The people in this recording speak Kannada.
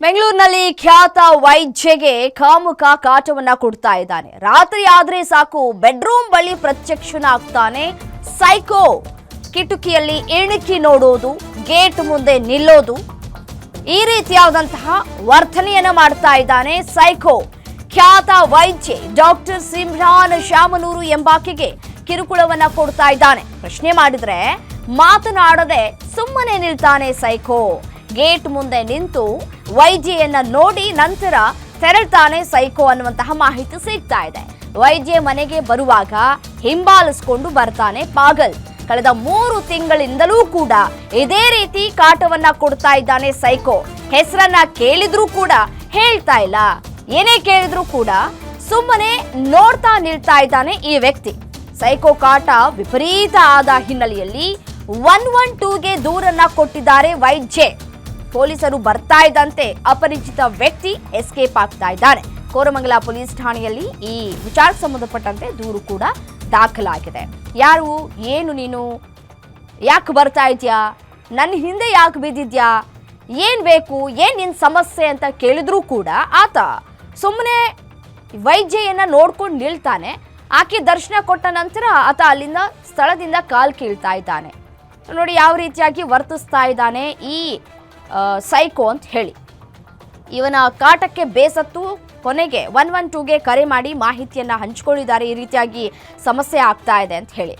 ಬೆಂಗಳೂರಿನಲ್ಲಿ ಖ್ಯಾತ ವೈದ್ಯಗೆ ಕಾಮುಕ ಕಾಟವನ್ನ ಕೊಡ್ತಾ ಇದ್ದಾನೆ. ರಾತ್ರಿ ಆದ್ರೆ ಸಾಕು, ಬೆಡ್ರೂಮ್ ಬಳಿ ಪ್ರತ್ಯಕ್ಷನಾಗ್ತಾನೆ ಸೈಕೋ ಕಿಟಕಿಯಲ್ಲಿ ಇಣುಕಿ ನೋಡೋದು, ಗೇಟ್ ಮುಂದೆ ನಿಲ್ಲೋದು, ಈ ರೀತಿಯಾದಂತಹ ವರ್ತನೆಯನ್ನ ಮಾಡ್ತಾ ಇದ್ದಾನೆ ಸೈಕೋ. ಖ್ಯಾತ ವೈದ್ಯ ಡಾಕ್ಟರ್ ಸಿಮ್ರಾನ್ ಶ್ಯಾಮನೂರು ಎಂಬಾಕೆಗೆ ಕಿರುಕುಳವನ್ನ ಕೊಡ್ತಾ ಇದ್ದಾನೆ. ಪ್ರಶ್ನೆ ಮಾಡಿದ್ರೆ, ಮಾತನಾಡದೆ ಸುಮ್ಮನೆ ನಿಲ್ತಾನೆ ಸೈಕೋ. ಗೇಟ್ ಮುಂದೆ ನಿಂತು ವೈದ್ಯೆಯನ್ನ ನೋಡಿ ನಂತರ ತೆರಳ್ತಾನೆ ಸೈಕೋ ಅನ್ನುವಂತಹ ಮಾಹಿತಿ ಸಿಗ್ತಾ ಇದೆ. ವೈದ್ಯ ಮನೆಗೆ ಬರುವಾಗ ಹಿಂಬಾಲಿಸ್ಕೊಂಡು ಬರ್ತಾನೆ ಪಾಗಲ್. ಕಳೆದ ಮೂರು ತಿಂಗಳಿಂದಲೂ ಕೂಡ ಇದೇ ರೀತಿ ಕಾಟವನ್ನ ಕೊಡ್ತಾ ಇದ್ದಾನೆ ಸೈಕೋ. ಹೆಸರನ್ನ ಕೇಳಿದ್ರೂ ಕೂಡ ಹೇಳ್ತಾ ಇಲ್ಲ. ಏನೇ ಕೇಳಿದ್ರೂ ಕೂಡ ಸುಮ್ಮನೆ ನೋಡ್ತಾ ನಿಲ್ತಾ ಇದ್ದಾನೆ ಈ ವ್ಯಕ್ತಿ. ಸೈಕೋ ಕಾಟ ವಿಪರೀತ ಆದ ಹಿನ್ನೆಲೆಯಲ್ಲಿ ಒನ್ ಒನ್ ಟೂಗೆ ದೂರನ್ನ ಕೊಟ್ಟಿದ್ದಾರೆ ವೈದ್ಯೆ. ಪೊಲೀಸರು ಬರ್ತಾ ಇದ್ದಂತೆ ಅಪರಿಚಿತ ವ್ಯಕ್ತಿ ಎಸ್ಕೇಪ್ ಆಗ್ತಾ ಇದ್ದಾರೆ ಕೋರಮಂಗಲ ಪೊಲೀಸ್ ಠಾಣೆಯಲ್ಲಿ ಈ ವಿಚಾರಕ್ಕೆ ಸಂಬಂಧಪಟ್ಟಂತೆ ದೂರು ಕೂಡ ದಾಖಲಾಗಿದೆ. ಯಾರು, ಏನು ನೀನು, ಯಾಕೆ ಬರ್ತಾ ಇದೆಯಾ, ನನ್ನ ಹಿಂದೆ ಯಾಕೆ ಬಿದ್ದಿದ್ಯಾ, ಏನು ಬೇಕು, ಏನು ನಿನ್ನ ಸಮಸ್ಯೆ ಅಂತ ಕೇಳಿದ್ರೂ ಕೂಡ ಆತ ಸುಮ್ಮನೆ ವೈದ್ಯೆಯನ್ನು ನೋಡ್ಕೊಂಡು ನಿಲ್ತಾನೆ. ಆಕೆ ದರ್ಶನ ಕೊಟ್ಟ ನಂತರ ಆತ ಅಲ್ಲಿಂದ ಸ್ಥಳದಿಂದ ಕಾಲು ಕೀಳ್ತಾ ಇದ್ದಾನೆ. ನೋಡಿ, ಯಾವ ರೀತಿಯಾಗಿ ವರ್ತಿಸ್ತಾ ಇದ್ದಾನೆ ಈ ಸೈಕೋ ಅಂತ ಹೇಳಿ. ಇವನ ಕಾಟಕ್ಕೆ ಬೇಸತ್ತು, ಕೊನೆಗೆ ಒನ್ ಒನ್ ಟೂಗೆ ಕರೆ ಮಾಡಿ ಮಾಹಿತಿಯನ್ನು ಹಂಚ್ಕೊಂಡಿದ್ದಾರೆ. ಈ ರೀತಿಯಾಗಿ ಸಮಸ್ಯೆ ಆಗ್ತಾ ಇದೆ ಅಂತ ಹೇಳಿ.